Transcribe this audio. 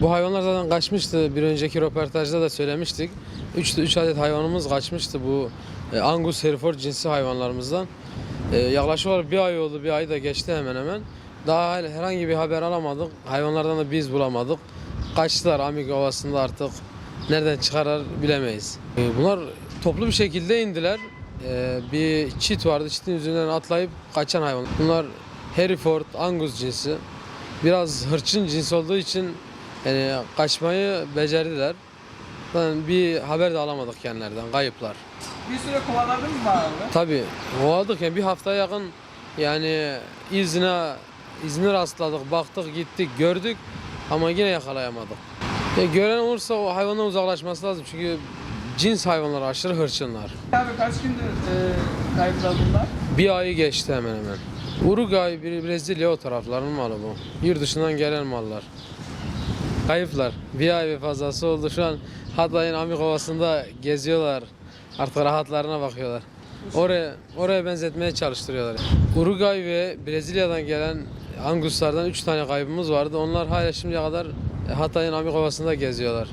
Bu hayvanlar zaten kaçmıştı. Bir önceki röportajda da söylemiştik. 3 3 adet hayvanımız kaçmıştı bu e, Angus Hereford cinsi hayvanlarımızdan. E, yaklaşık olarak bir ay oldu, bir ay da geçti hemen hemen. Daha herhangi bir haber alamadık. Hayvanlardan da biz bulamadık. Kaçtılar Amik Ovası'nda artık. Nereden çıkarır bilemeyiz. E, bunlar toplu bir şekilde indiler. E, bir çit vardı. Çitin üzerinden atlayıp kaçan hayvan. Bunlar Hereford, Angus cinsi. Biraz hırçın cins olduğu için yani kaçmayı becerdiler. Zaten bir haber de alamadık kendilerden. Kayıplar. Bir süre kovaladınız mı abi? Tabii kovaladık yani bir haftaya yakın yani izine izine rastladık, baktık, gittik, gördük ama yine yakalayamadık. Ya gören olursa o hayvandan uzaklaşması lazım çünkü cins hayvanlar aşırı hırçınlar. Abi kaç gündür e, kayıplar bunlar? Bir ayı geçti hemen hemen. Uruguay, Brezilya o tarafların malı bu. Yurt dışından gelen mallar. Kayıplar. Bir ay ve fazlası oldu. Şu an Hatay'ın Amik Ovası'nda geziyorlar. Artık rahatlarına bakıyorlar. Oraya oraya benzetmeye çalıştırıyorlar. Uruguay ve Brezilya'dan gelen Anguslardan 3 tane kaybımız vardı. Onlar hala şimdiye kadar Hatay'ın Amik Ovası'nda geziyorlar.